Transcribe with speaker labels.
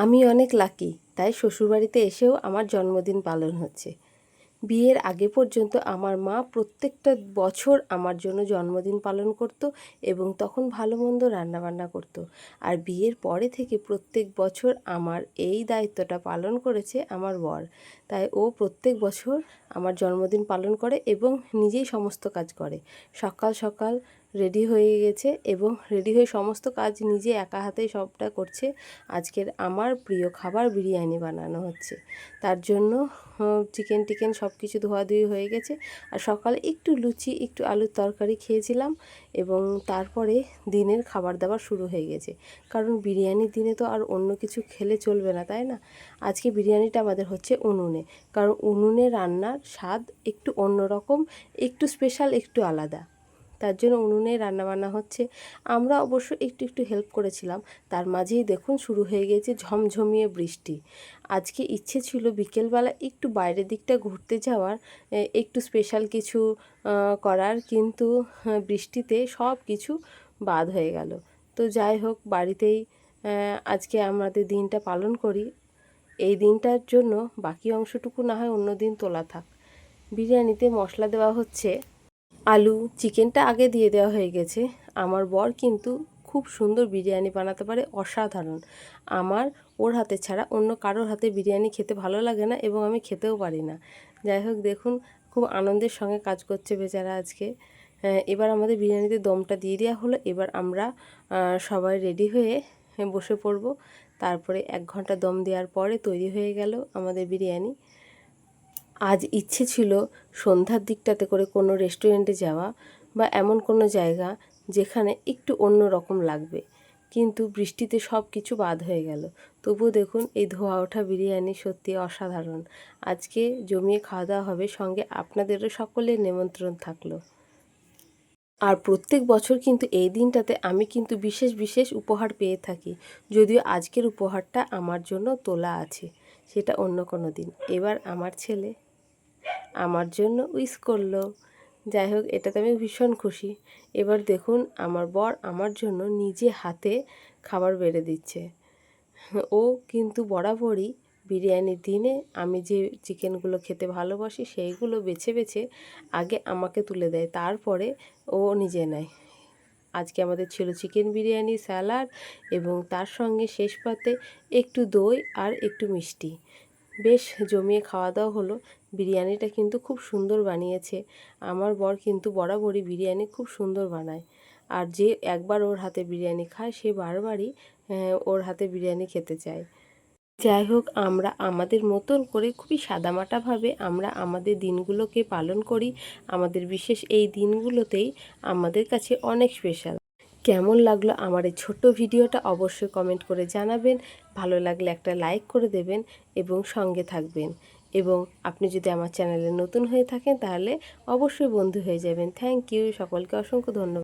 Speaker 1: আমি অনেক লাকি তাই শ্বশুরবাড়িতে এসেও আমার জন্মদিন পালন হচ্ছে। বিয়ের আগে পর্যন্ত আমার মা প্রত্যেকটা বছর আমার জন্য জন্মদিন পালন করত এবং তখন ভালো মন্দ রান্নাবান্না করত। আর বিয়ের পরে থেকে প্রত্যেক বছর আমার এই দায়িত্বটা পালন করেছে আমার বর। তাই ও প্রত্যেক বছর আমার জন্মদিন পালন করে এবং নিজেই সমস্ত কাজ করে। সকাল সকাল রেডি হয়ে গেছে এবং রেডি হয়ে সমস্ত কাজ নিজে একা হাতেই সবটা করছে। আজকের আমার প্রিয় খাবার বিরিয়ানি বানানো হচ্ছে। তার জন্য চিকেন টিকেন সব কিছু ধোয়াধুয়ি হয়ে গেছে। আর সকালে একটু লুচি, একটু আলুর তরকারি খেয়েছিলাম এবং তারপরে দিনের খাবার দাবার শুরু হয়ে গেছে। কারণ বিরিয়ানির দিনে তো আর অন্য কিছু খেলে চলবে না, তাই না? আজকে বিরিয়ানিটা আমাদের হচ্ছে উনুনে। কারণ উনুনে রান্নার স্বাদ একটু অন্যরকম, একটু স্পেশাল একটু আলাদা। তার জন্য উনুনে রান্নাবান্না হচ্ছে। আমরা অবশ্য একটু একটু হেল্প করেছিলাম। তার মাঝেই দেখুন শুরু হয়ে গেছে ঝমঝমিয়ে বৃষ্টি। আজকে ইচ্ছে ছিল বিকেলবেলা একটু বাইরের দিকটা ঘুরতে যাওয়ার একটু স্পেশাল কিছু করার। কিন্তু বৃষ্টিতে সব কিছু বাদ হয়ে গেল। তো যাই হোক, বাড়িতেই আজকে আমাদের দিনটা পালন করি। এই দিনটার জন্য বাকি অংশটুকু না হয় অন্য দিন তোলা থাক। বিরিয়ানিতে মশলা দেওয়া হচ্ছে। আলু, চিকেনটা আগে দিয়ে দেওয়া হয়ে গেছে। আমার বর কিন্তু খুব সুন্দর বিরিয়ানি বানাতে পারে, অসাধারণ। আমার, ওর হাতে ছাড়া অন্য কারোর হাতে বিরিয়ানি খেতে ভালো লাগে না এবং আমি খেতেও পারি না। যাই হোক, দেখুন, খুব আনন্দের সঙ্গে কাজ করছে বেচারা আজকে। এবার আমাদের বিরিয়ানিতে দমটা দিয়ে দেওয়া হলো। এবার আমরা সবাই রেডি হয়ে, বসে পড়ব। তারপরে এক ঘণ্টা দম দেওয়ার পরে তৈরি হয়ে গেল আমাদের বিরিয়ানি। আজ ইচ্ছে ছিল সন্ধ্যার দিকটাতে করে কোনো রেস্টুরেন্টে যাওয়া বা এমন কোনো জায়গা যেখানে একটু অন্য রকম লাগবে। কিন্তু বৃষ্টিতে সব কিছু বাদ হয়ে গেল। তবুও দেখুন, এই ধোয়া ওঠা বিরিয়ানি সত্যি অসাধারণ। আজকে জমিয়ে খাওয়া দাওয়া হবে সঙ্গে আপনাদেরও সকলের নিমন্ত্রণ থাকল। আর প্রত্যেক বছর কিন্তু এই দিনটাতে আমি কিন্তু বিশেষ বিশেষ উপহার পেয়ে থাকি। যদিও আজকের উপহারটা আমার জন্য তোলা আছে, সেটা অন্য কোনো দিন। এবার আমার ছেলে আমার জন্য উইস করল। যাই হোক, এটাতে আমি ভীষণ খুশি। এবার দেখুন, আমার বর আমার জন্য নিজে হাতে খাবার বেড়ে দিচ্ছে। ও কিন্তু বরাবরই বিরিয়ানির দিনে আমি যে চিকেনগুলো খেতে ভালোবাসি, সেইগুলো বেছে বেছে আগে আমাকে তুলে দেয়। তারপরে ও নিজে নেয়। আজকে আমাদের ছিল চিকেন বিরিয়ানি, স্যালাড এবং তার সঙ্গে শেষ পাতে একটু দই আর একটু মিষ্টি। বেশ জমিয়ে খাওয়া দাওয়া হলো। বিরিয়ানিটা কিন্তু খুব সুন্দর বানিয়েছে। আমার বর কিন্তু বরাবরই বিরিয়ানি খুব সুন্দর বানায়। আর যে একবার ওর হাতে বিরিয়ানি খায়, সে বারবারই ওর হাতে বিরিয়ানি খেতে চায়। যাই হোক, আমরা আমাদের মতন করে খুবই সাদামাটাভাবে আমরা আমাদের দিনগুলোকে পালন করি। আমাদের বিশেষ এই দিনগুলোতেই আমাদের কাছে অনেক স্পেশাল কেমন লাগল আমার এই ছোট্ট ভিডিওটা অবশ্যই কমেন্ট করে জানাবেন। ভালো লাগলে একটা লাইক করে দেবেন এবং সঙ্গে থাকবেন। এবং আপনি যদি আমার চ্যানেলে নতুন হয়ে থাকেন তাহলে অবশ্যই বন্ধু হয়ে যাবেন। থ্যাংক ইউ সকলকে অসংখ্য ধন্যবাদ।